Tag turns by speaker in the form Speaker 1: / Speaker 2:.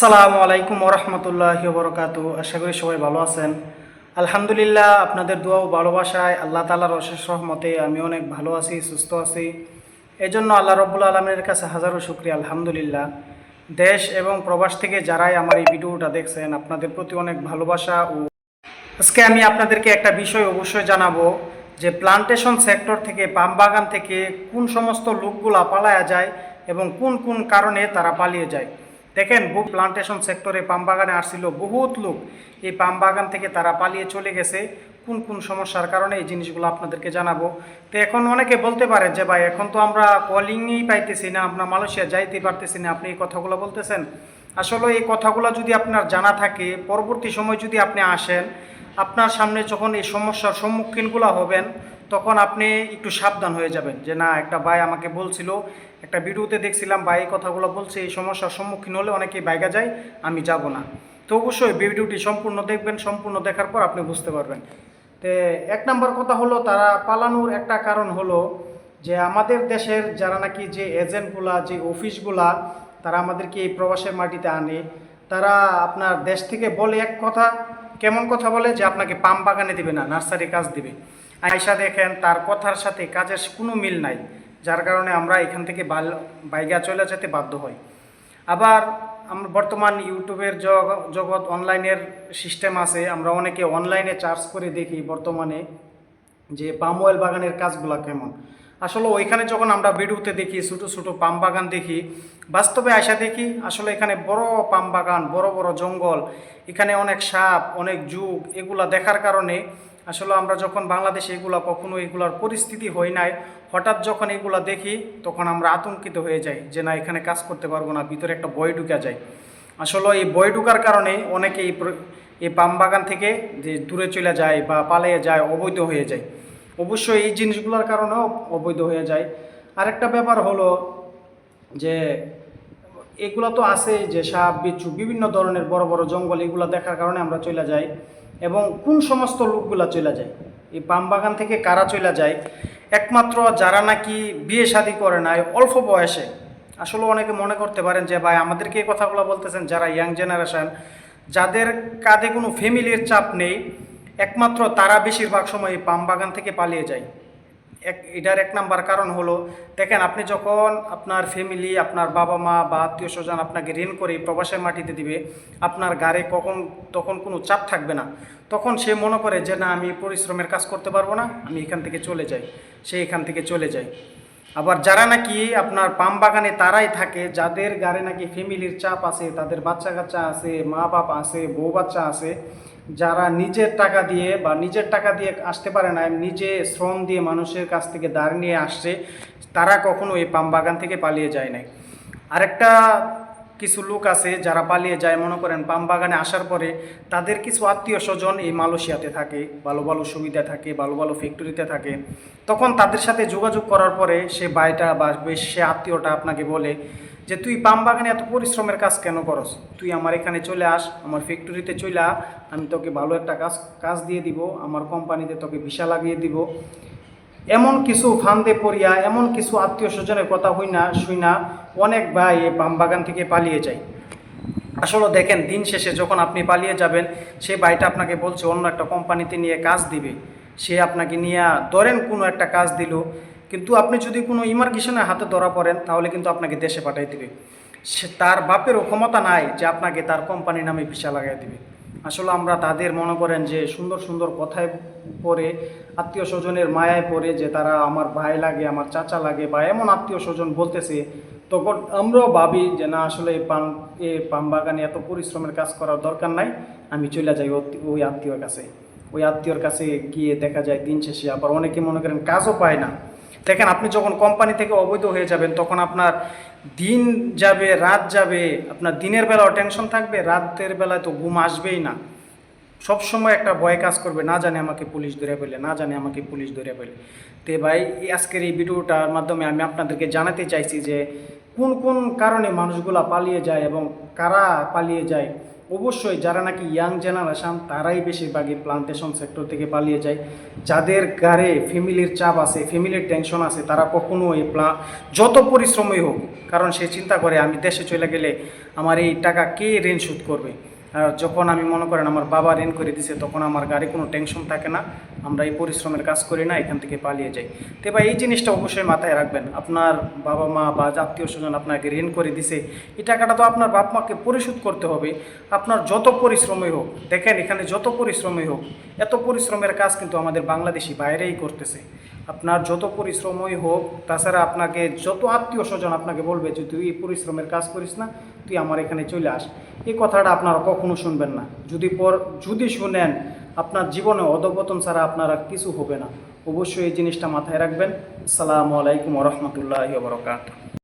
Speaker 1: আসসালামু আলাইকুম ওরহমতুল্লাহি বরকাত আশা করি সবাই ভালো আছেন। আলহামদুলিল্লাহ আপনাদের দোয়া ও ভালোবাসায় আল্লাহ তালার অশেষ রহমতে আমি অনেক ভালো আছি, সুস্থ আছি। এই জন্য আল্লাহ রব্বুল আলমের কাছে হাজারো শুক্রিয়া, আলহামদুলিল্লাহ। দেশ এবং প্রবাস থেকে যারাই আমার এই ভিডিওটা দেখছেন, আপনাদের প্রতি অনেক ভালোবাসা ও আজকে আমি আপনাদেরকে একটা বিষয় অবশ্যই জানাব যে প্লান্টেশন সেক্টর থেকে, পাম বাগান থেকে কোন সমস্ত লোকগুলা পালায়া যায় এবং কোন কোন কারণে তারা পালিয়ে যায়। দেখেন, বহু প্লান্টেশন সেক্টরে পাম বাগানে আসছিল বহুত লোক। এই পাম বাগান থেকে তারা পালিয়ে চলে গেছে। কোন কোন সমস্যার কারণে এই জিনিসগুলো আপনাদেরকে জানাব। তো এখন অনেকে বলতে পারেন যে, ভাই, এখন তো আমরা কলিংই পাইতেছি না, আমরা মালয়েশিয়া যাইতে পারতেছি না। আপনি এই কথাগুলো বলতেছেন। আসলে এই কথাগুলো যদি আপনার জানা থাকে, পরবর্তী সময় যদি আপনি আসেন, আপনার সামনে যখন এই সমস্যার সম্মুখীনগুলো হবেন তখন আপনি একটু সাবধান হয়ে যাবেন যে না, একটা ভাই আমাকে বলছিল, একটা ভিডিওতে দেখছিলাম, ভাই কথাগুলো বলছে, এই সমস্যার সম্মুখীন হলে অনেকেই বাইগা যায়, আমি যাব না। তো অবশ্যই ভিডিওটি সম্পূর্ণ দেখবেন, সম্পূর্ণ দেখার পর আপনি বুঝতে পারবেন। তে এক নম্বর কথা হলো, তারা পালানোর একটা কারণ হলো যে আমাদের দেশের যারা নাকি যে এজেন্টগুলা, যে অফিসগুলা, তারা আমাদেরকে এই প্রবাসের মাটিতে আনে। তারা আপনার দেশ থেকে বলে এক কথা, কেমন কথা বলে? যে আপনাকে পাম বাগানে দিবে না নার্সারি কাজ দিবে। আয়সা দেখেন, তার কথার সাথে কাজের কোনো মিল নাই, যার কারণে আমরা এখান থেকে বাল- বাইগা চলে যেতে বাধ্য হই। আবার আমরা বর্তমান ইউটিউবের জগ- জগৎ অনলাইনের সিস্টেম আছে, আমরা অনেকে অনলাইনে চার্জ করে দেখি বর্তমানে যে পাম অয়েল বাগানের কাজগুলো কেমন। আসলে ওইখানে যখন আমরা ভিডিওতে দেখি, ছোটো ছোটো পাম বাগান দেখি, বাস্তবে আসা দেখি, আসলে এখানে বড় পাম বাগান, বড় বড় জঙ্গল, এখানে অনেক সাপ, অনেক যুগ, এগুলা দেখার কারণে আসলে আমরা যখন বাংলাদেশে এগুলা কখনো এগুলার পরিস্থিতি হয় নাই, হঠাৎ যখন এগুলা দেখি, তখন আমরা আতঙ্কিত হয়ে যাই যে না, এখানে কাজ করতে পারব না, ভিতরে একটা বই ঢুকে যায়। আসলে এই বই ঢুকার কারণে অনেকে এই এই পাম বাগান থেকে যে দূরে চলে যায় বা পালিয়ে যায়, অবৈধ হয়ে যায়। অবশ্যই এই জিনিসগুলোর কারণেও অবৈধ হয়ে যায়। আরেকটা ব্যাপার হলো যে, এগুলো তো আছে যে সাপ, বিচ্ছু, বিভিন্ন ধরনের বড় বড় জঙ্গল এগুলো দেখার কারণে আমরা চলে যাই। এবং কোন সমস্ত লোকগুলা চলে যায়? এই পাম বাগান থেকে কারা চলে যায়? একমাত্র যারা নাকি বিয়ে শাদি করে না অল্প বয়সে। আসলে অনেকে মনে করতে পারেন যে, ভাই, আমাদেরকে এই কথাগুলো বলতেছেন যারা ইয়াং জেনারেশান, যাদের কাঁধে কোনো ফ্যামিলির চাপ নেই, একমাত্র তারা বেশিরভাগ সময় এই পাম বাগান থেকে পালিয়ে যায়। এক, এটার এক নাম্বার কারণ হলো, দেখেন আপনি যখন আপনার ফ্যামিলি আপনার বাবা মা বা আত্মীয় স্বজন আপনাকে ঋণ করে প্রবাসের মাটিতে দিবে, আপনার গাড়ি কখন, তখন কোনো চাপ থাকবে না। তখন সে মনে করে যে, না, আমি পরিশ্রমের কাজ করতে পারব না, আমি এখান থেকে চলে যাই। সে এখান থেকে চলে যায়। আবার যারা নাকি আপনার পাম বাগানে তারাই থাকে, যাদের গাড়ে নাকি ফ্যামিলির চাপ আছে, তাদের বাচ্চা কাচ্চা আছে, মা বাপ আছে, বউ বাচ্চা আছে, যারা নিজের টাকা দিয়ে বা নিজের টাকা দিয়ে আসতে পারে না, নিজে শ্রম দিয়ে মানুষের কাছ থেকে দাঁড় নিয়ে আসছে, তারা কখনো এই পাম বাগান থেকে পালিয়ে যায় নাই। আরেকটা কিছু লোক আছে যারা পালিয়ে যায়, মনে করেন পাম বাগানে আসার পরে তাদের কিছু আত্মীয় স্বজন এই মালয়েশিয়াতে থাকে, ভালো ভালো সুবিধা থাকে, ভালো ভালো ফ্যাক্টরিতে থাকে। তখন তাদের সাথে যোগাযোগ করার পরে সে ভাইটা বা সে আত্মীয়টা আপনাকে বলে যে, তুই পাম বাগানে এত পরিশ্রমের কাজ কেন করস? তুই আমার এখানে চলে আস, আমার ফ্যাক্টরিতে চলে আ, আমি তোকে ভালো একটা কাজ কাজ দিয়ে দিব, আমার কোম্পানিতে তোকে ভিসা লাগিয়ে দিব। এমন কিছু ফান্দে পড়িয়া, এমন কিছু আত্মীয় স্বজনের কথা হই না শুই না অনেক ভাই এই বাগান থেকে পালিয়ে যায়। আসলে দেখেন, দিন শেষে যখন আপনি পালিয়ে যাবেন, সে ভাইটা আপনাকে বলছে, অন্য একটা কোম্পানিতে নিয়ে কাজ দিবে। সে আপনাকে নিয়ে, ধরেন কোনো একটা কাজ দিল, কিন্তু আপনি যদি কোনো ইমার্গেশনের হাতে ধরা পড়েন, তাহলে কিন্তু আপনাকে দেশে পাঠিয়ে দিবে। সে তার বাপেরও ক্ষমতা নাই যে আপনাকে তার কোম্পানির নামে ভিসা লাগাই দিবে। আসলে আমরা তাদের মনে করেন যে সুন্দর সুন্দর কথায় পড়ে, আত্মীয় স্বজনের মায়ায় পড়ে যে তারা আমার ভাই লাগে, আমার চাচা লাগে বা এমন আত্মীয় স্বজন বলতেছে, তখন আমরাও ভাবি যে না, আসলে এই পান, এ পাম বাগানে এত পরিশ্রমের কাজ করার দরকার নাই, আমি চলে যাই ওই- ওই আত্মীয়র কাছে। ওই আত্মীয়র কাছে গিয়ে দেখা যায় দিন শেষে আবার অনেকে মনে করেন কাজও পায় না। দেখেন, আপনি যখন কোম্পানি থেকে অবৈধ হয়ে যাবেন, তখন আপনার দিন যাবে, রাত যাবে, আপনার দিনের বেলাও টেনশন থাকবে, রাতের বেলায় তো ঘুম আসবেই না। সব সময় একটা ভয় কাজ করবে, না জানে আমাকে পুলিশ ধরে ফেলে, না জানে আমাকে পুলিশ ধরে ফেলে। তে ভাই আজকের এই ভিডিওটার মাধ্যমে আমি আপনাদেরকে জানাতে চাইছি যে, কোন কোন কারণে মানুষগুলা পালিয়ে যায় এবং কারা পালিয়ে যায়? অবশ্যই যারা নাকি ইয়াং জেনারেশান তারাই বেশিরভাগই প্লান্টেশন সেক্টর থেকে পালিয়ে যায়। যাদের গাড়ে ফ্যামিলির চাপ আছে, ফ্যামিলির টেনশন আছে, তারা কখনো এই প্লা যত পরিশ্রমই হোক, কারণ সে চিন্তা করে, আমি দেশে চলে গেলে আমার এই টাকা কে ঋণ শোধ করবে? যখন আমি মনে করেন আমার বাবা ঋণ করে দিছে, তখন আমার গাড়ি কোনো টেনশন থাকে না। আমরা এই পরিশ্রমের কাজ করি না, এখান থেকে পালিয়ে যাই। তো এবার এই জিনিসটা অবশ্যই মাথায় রাখবেন। আপনার বাবা মা বা আত্মীয় স্বজন আপনাকে ঋণ করে দিছে, এই টাকাটা তো আপনার বাপ মাকে পরিশোধ করতে হবে। আপনার যত পরিশ্রমই হোক, দেখেন এখানে যত পরিশ্রমই হোক, এত পরিশ্রমের কাজ কিন্তু আমাদের বাংলাদেশি বাইরেই করতেছে। আপনার যত পরিশ্রমই হোক, তাছাড়া আপনাকে যত আত্মীয় স্বজন আপনাকে বলবে যে, তুই এই পরিশ্রমের কাজ করিস না, তুই আমার এখানে চলে আস। এই কথাটা আপনারা কখনো শুনবেন না। যদি পর, যদি শুনেন, আপনার জীবনে অধপতন ছাড়া আপনারা কিছু হবে না। অবশ্যই এই জিনিসটা মাথায় রাখবেন। আসসালামু আলাইকুম রহমতুল্লাহ বরকাত